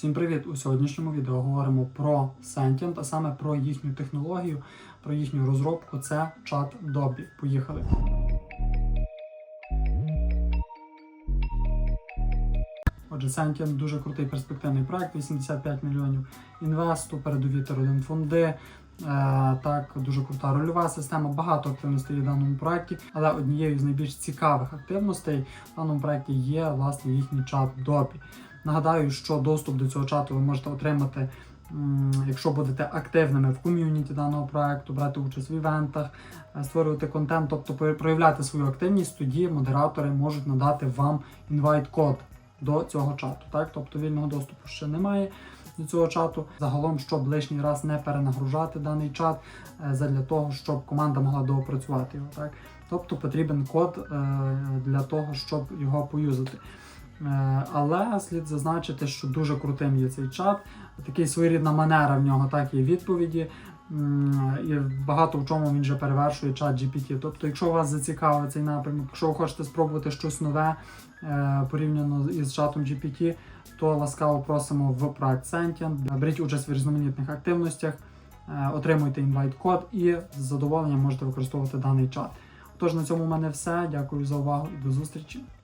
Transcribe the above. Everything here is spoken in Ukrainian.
Всім привіт! У сьогоднішньому відео говоримо про Sentient, а саме про їхню технологію, про їхню розробку. Це чат Dobby. Поїхали. Отже, Sentient дуже крутий перспективний проект, 85 мільйонів інвесту, передові тер фонди. Е, так, дуже крута рольова система, багато активностей є в даному проєкті, але однією з найбільш цікавих активностей в даному проєкті є власне їхній чат Dobby. Нагадаю, що доступ до цього чату ви можете отримати, якщо будете активними в ком'юніті даного проекту, брати участь в івентах, е, створювати контент, тобто проявляти свою активність, тоді модератори можуть надати вам інвайт-код до цього чату. Так? Тобто вільного доступу ще немає до цього чату. Загалом, щоб лишній раз не перенагружати даний чат, е, задля того, щоб команда могла доопрацювати його. Так? Тобто потрібен код е, для того, щоб його поюзати. Е, Але слід зазначити, що дуже крутим є цей чат. Такий своєрідна манера в нього, так і відповіді. І багато в чому він вже перевершує чат GPT. Тобто, якщо вас зацікавив цей напрямок, якщо ви хочете спробувати щось нове е, порівняно із чатом GPT, то ласкаво просимо в проект Sentient. Беріть участь в різноманітних активностях, е, отримуйте інвайт-код і з задоволенням можете використовувати даний чат. Тож на цьому в мене все. Дякую за увагу і до зустрічі.